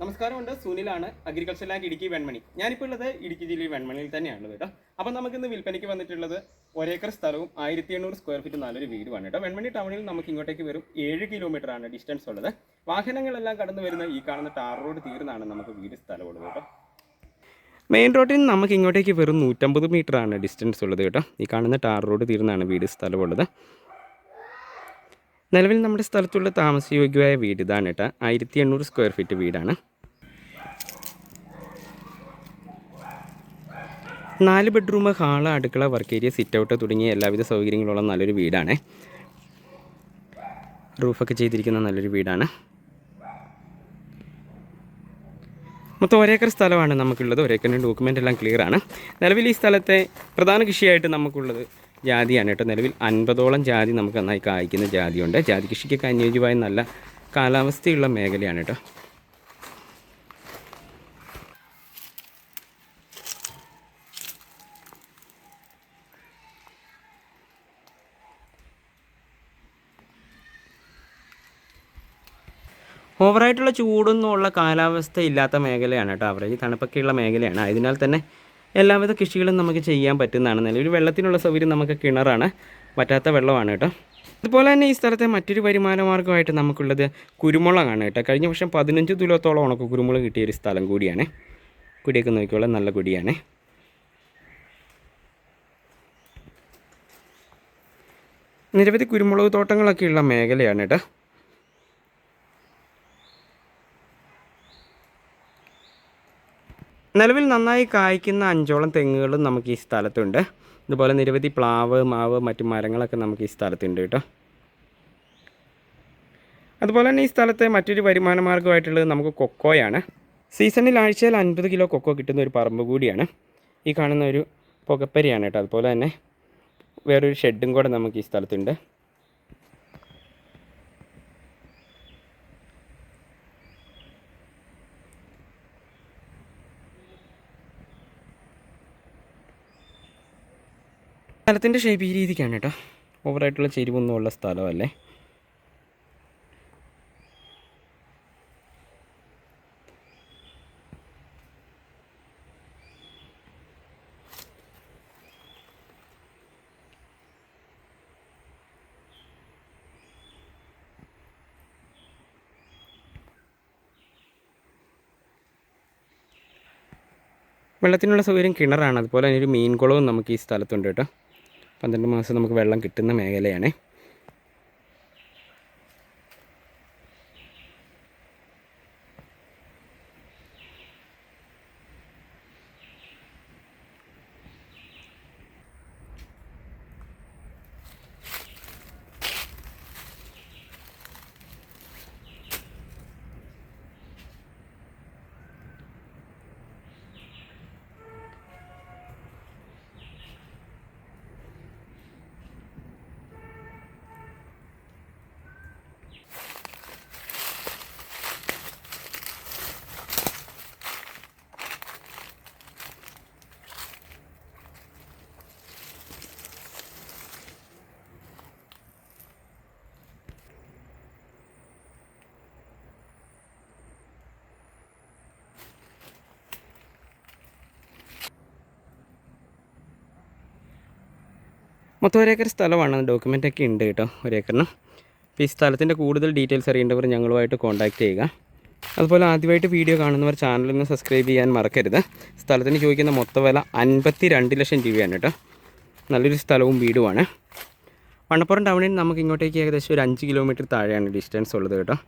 നമസ്കാരമുണ്ട്. സുനിലാണ് agriculture land Idukki Venmani. ഞാനിപ്പോൾ ഉള്ളത് ഇടുക്കി ജില്ലയിൽ വെൺമണിയിൽ തന്നെയാണ് കേട്ടോ. അപ്പം നമുക്കിന്ന് വിൽപ്പനയ്ക്ക് വന്നിട്ടുള്ളത് ഒരേക്കർ സ്ഥലവും ആയിരത്തി എണ്ണൂറ് സ്ക്വയർ ഫീറ്റ് നല്ലൊരു വീടുമാണ് കേട്ടോ. വെൺമണി ടൗണിൽ നമുക്ക് ഇങ്ങോട്ടേക്ക് വരും ഏഴ് കിലോമീറ്റർ ആണ് ഡിസ്റ്റൻസ് ഉള്ളത്. വാഹനങ്ങളെല്ലാം കടന്നു വരുന്ന ഈ കാണുന്ന ടാർ റോഡ് തീർന്നാണ് നമുക്ക് വീട് സ്ഥലമുള്ളത് കേട്ടോ. മെയിൻ റോഡിൽ നിന്ന് നമുക്ക് ഇങ്ങോട്ടേക്ക് വെറും നൂറ്റമ്പത് ആണ് ഡിസ്റ്റൻസ് ഉള്ളത് കേട്ടോ. ഈ കാണുന്ന ടാർ റോഡ് തീർന്നാണ് വീട് സ്ഥലമുള്ളത്. നിലവിൽ നമ്മുടെ സ്ഥലത്തുള്ള താമസയോഗ്യമായ വീട് ഇതാണ് കേട്ടോ. ആയിരത്തി എണ്ണൂറ് സ്ക്വയർ ഫീറ്റ് വീടാണ്. നാല് ബെഡ്റൂം ഹാൾ അടുക്കള വർക്ക് ഏരിയ സിറ്റ് ഔട്ട് തുടങ്ങിയ എല്ലാവിധ സൗകര്യങ്ങളുള്ള നല്ലൊരു വീടാണ്. റൂഫൊക്കെ ചെയ്തിരിക്കുന്ന നല്ലൊരു വീടാണ്. മൊത്തം ഒരേക്കർ സ്ഥലമാണ് നമുക്കുള്ളത്. ഒരേക്കറിന്റെ ഡോക്യുമെന്റ് എല്ലാം ക്ലിയറാണ് നിലവിൽ ഈ സ്ഥലത്തെ പ്രധാന കൃഷിയായിട്ട് നമുക്കുള്ളത് ജാതിയാണ് കേട്ടോ. നിലവിൽ അൻപതോളം ജാതി നമുക്ക് നന്നായി കായ്ക്കുന്ന ജാതിയുണ്ട്. ജാതി കൃഷിക്കൊക്കെ അനുയോജ്യമായ നല്ല കാലാവസ്ഥയുള്ള മേഖലയാണ് കേട്ടോ. ഓവറായിട്ടുള്ള ചൂടൊന്നും ഉള്ള കാലാവസ്ഥ ഇല്ലാത്ത മേഖലയാണ് കേട്ടോ. അവറേജ് തണുപ്പൊക്കെയുള്ള മേഖലയാണ്. അതിനാൽ തന്നെ എല്ലാവിധ കൃഷികളും നമുക്ക് ചെയ്യാൻ പറ്റുന്നതാണ് നിലവിൽ വെള്ളത്തിനുള്ള സൗകര്യം നമുക്ക് കിണറാണ്. പറ്റാത്ത വെള്ളമാണ് കേട്ടോ. അതുപോലെ തന്നെ ഈ സ്ഥലത്തെ മറ്റൊരു വരുമാന മാർഗമായിട്ട് നമുക്കുള്ളത് കുരുമുളകാണ് കേട്ടോ. കഴിഞ്ഞ വർഷം പതിനഞ്ച് തുലോത്തോളം ഉണക്ക് കുരുമുളക് കിട്ടിയ ഒരു സ്ഥലം കൂടിയാണ്. കുടിയൊക്കെ നോക്കിയുള്ള നല്ല കുടിയാണ്. നിരവധി കുരുമുളക് തോട്ടങ്ങളൊക്കെയുള്ള മേഖലയാണ് കേട്ടോ. നിലവിൽ നന്നായി കായ്ക്കുന്ന അഞ്ചോളം തെങ്ങുകളും നമുക്ക് ഈ സ്ഥലത്തുണ്ട്. ഇതുപോലെ നിരവധി പ്ലാവ് മാവ് മറ്റു മരങ്ങളൊക്കെ നമുക്ക് ഈ സ്ഥലത്തുണ്ട് കേട്ടോ. അതുപോലെ തന്നെ ഈ സ്ഥലത്തെ മറ്റൊരു വരുമാന മാർഗമായിട്ടുള്ളത് നമുക്ക് കൊക്കോയാണ്. സീസണിൽ ആഴ്ചയിൽ അൻപത് കിലോ കൊക്കോ കിട്ടുന്ന ഒരു പറമ്പ് കൂടിയാണ്. ഈ കാണുന്ന ഒരു പുകപ്പരിയാണ് കേട്ടോ. അതുപോലെ തന്നെ വേറൊരു ഷെഡും കൂടെ നമുക്ക് ഈ സ്ഥലത്തുണ്ട്. സ്ഥലത്തിന്റെ ഷേപ്പ് ഈ രീതിക്കാണ് കേട്ടോ. ഓവറായിട്ടുള്ള ചെരിവൊന്നും ഉള്ള സ്ഥലമല്ലേ? വെള്ളത്തിനുള്ള സൗകര്യം കിണറാണ്. അതുപോലെ തന്നെ ഒരു മീൻ കുളവും നമുക്ക് ഈ സ്ഥലത്തുണ്ട് കേട്ടോ. പന്ത്രണ്ട് മാസം നമുക്ക് വെള്ളം കിട്ടുന്ന മേഖലയാണ്. മൊത്തം ഒരേക്കർ സ്ഥലമാണ്. ഡോക്യുമെന്റ് ഒക്കെ ഉണ്ട് കേട്ടോ ഒരേക്കറിന് അപ്പോൾ ഈ സ്ഥലത്തിന്റെ കൂടുതൽ ഡീറ്റെയിൽസ് അറിയേണ്ടവർ ഞങ്ങളുമായിട്ട് കോൺടാക്റ്റ് ചെയ്യുക. അതുപോലെ ആദ്യമായിട്ട് വീഡിയോ കാണുന്നവർ ചാനൽ ഒന്ന് സബ്സ്ക്രൈബ് ചെയ്യാൻ മറക്കരുത്. സ്ഥലത്തിന് ചോദിക്കുന്ന മൊത്ത വില അൻപത്തി രണ്ട് ലക്ഷം രൂപയാണ് കേട്ടോ. നല്ലൊരു സ്ഥലവും വീടുമാണ്. വണ്ണപ്പുറം ടൗണിൽ നമുക്ക് ഇങ്ങോട്ടേക്ക് ഏകദേശം ഒരു അഞ്ച് കിലോമീറ്റർ താഴെയാണ് ഡിസ്റ്റൻസ് ഉള്ളത് കേട്ടോ.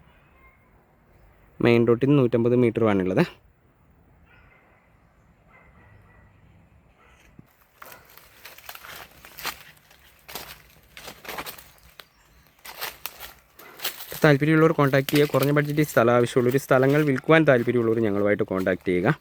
മെയിൻ റോട്ടിൽ നിന്ന് നൂറ്റമ്പത് മീറ്ററുമാണുള്ളത് താല്പര്യമുള്ളവർ കോൺടാക്ട് ചെയ്യുക. കുറഞ്ഞ ബഡ്ജറ്റിൽ സ്ഥലം ആവശ്യമുള്ളൊരു സ്ഥലങ്ങൾ വിൽക്കുവാൻ താല്പര്യമുള്ളവർ ഞങ്ങളുമായിട്ട് കോൺടാക്ട് ചെയ്യുക.